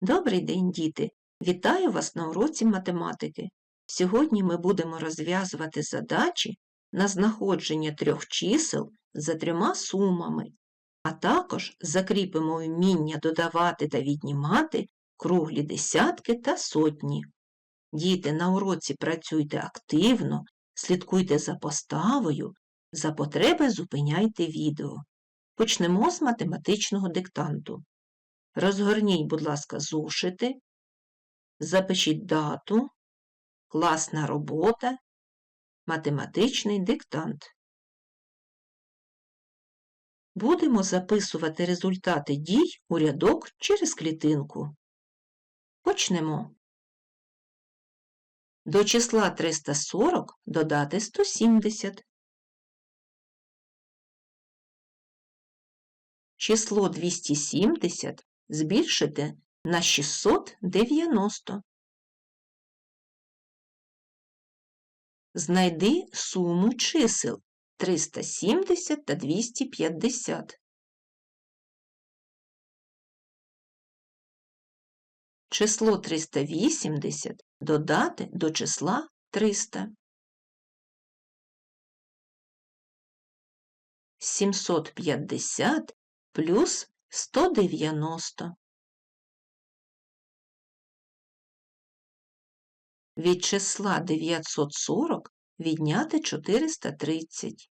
Добрий день, діти! Вітаю вас на уроці математики. Сьогодні ми будемо розв'язувати задачі на знаходження трьох чисел за трьома сумами, а також закріпимо вміння додавати та віднімати круглі десятки та сотні. Діти, на уроці працюйте активно, слідкуйте за поставою, за потреби зупиняйте відео. Почнемо з математичного диктанту. Розгорніть, будь ласка, зошити, запишіть дату, класна робота, математичний диктант. Будемо записувати результати дій у рядок через клітинку. Почнемо. До числа 340 додати 170. Число 270 збільшити на 690. Знайди суму чисел 370 та 250. Число 380 додати до числа 300. 750 плюс 190. Від числа 940 відняти 430.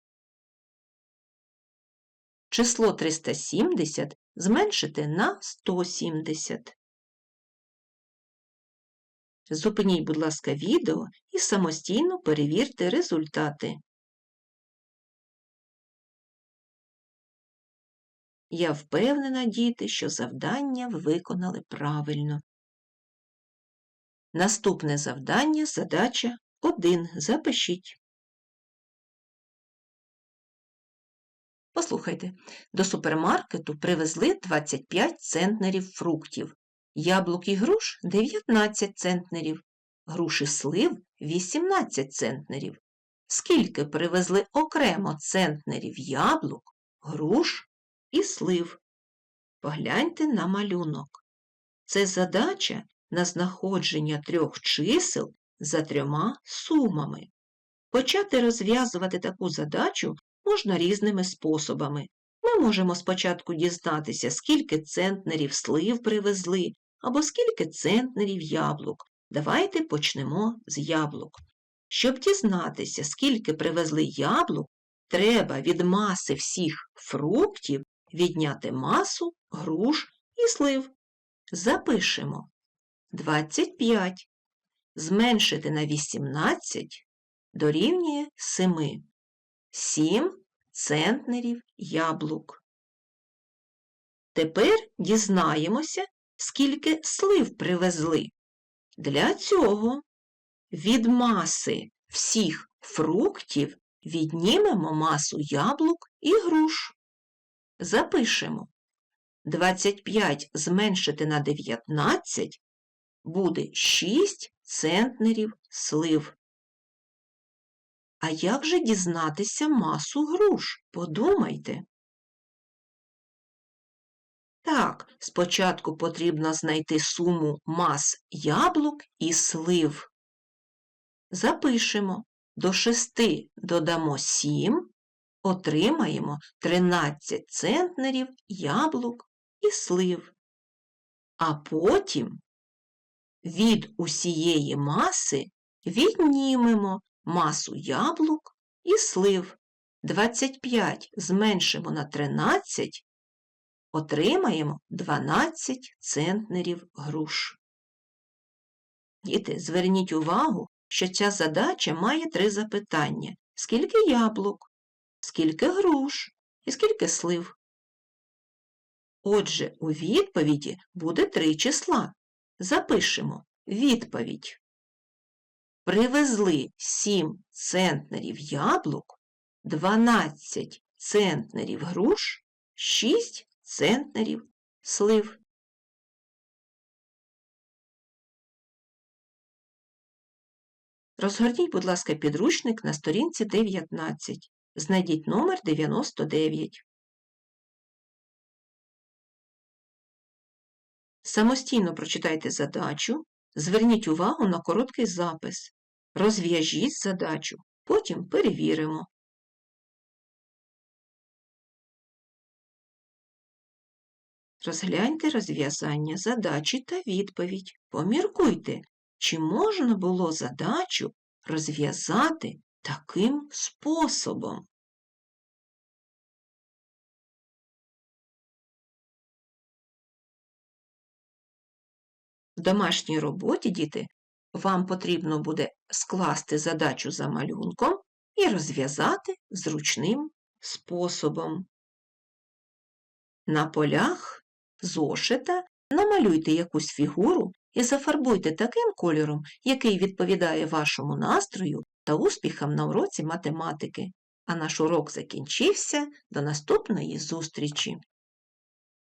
Число 370 зменшити на 170. Зупиніть, будь ласка, відео і самостійно перевірте результати. Я впевнена, діти, що завдання виконали правильно. Наступне завдання задача 1. Запишіть. Послухайте, до супермаркету привезли 25 центнерів фруктів, яблук і груш 19 центнерів, груші слив 18 центнерів. Скільки привезли окремо центнерів яблук, груш і слив? Погляньте на малюнок. Це задача на знаходження трьох чисел за трьома сумами. Почати розв'язувати таку задачу можна різними способами. Ми можемо спочатку дізнатися, скільки центнерів слив привезли, або скільки центнерів яблук. Давайте почнемо з яблук. Щоб дізнатися, скільки привезли яблук, треба від маси всіх фруктів відняти масу груш і слив. Запишемо 25 зменшити на 18 дорівнює 7. 7 центнерів яблук. Тепер дізнаємося, скільки слив привезли. Для цього від маси всіх фруктів віднімемо масу яблук і груш. Запишемо 25 зменшити на 19 буде 6 центнерів слив. А як же дізнатися масу груш? Подумайте. Так, спочатку потрібно знайти суму мас яблук і слив. Запишемо до 6 додамо 7, отримаємо 13 центнерів яблук і слив. А потім від усієї маси віднімемо масу яблук і слив. 25 зменшимо на 13, отримаємо 12 центнерів груш. Діти, зверніть увагу, що ця задача має три запитання. Скільки яблук, скільки груш і скільки слив. Отже, у відповіді буде три числа. Запишемо відповідь. Привезли 7 центнерів яблук, 12 центнерів груш, 6 центнерів слив. Розгорніть, будь ласка, підручник на сторінці 19. Знайдіть номер 99. Самостійно прочитайте задачу, зверніть увагу на короткий запис, розв'яжіть задачу, потім перевіримо. Розгляньте розв'язання задачі та відповідь. Поміркуйте, чи можна було задачу розв'язати таким способом. В домашній роботі, діти, вам потрібно буде скласти задачу за малюнком і розв'язати зручним способом. На полях зошита намалюйте якусь фігуру і зафарбуйте таким кольором, який відповідає вашому настрою та успіхам на уроці математики. А наш урок закінчився. До наступної зустрічі!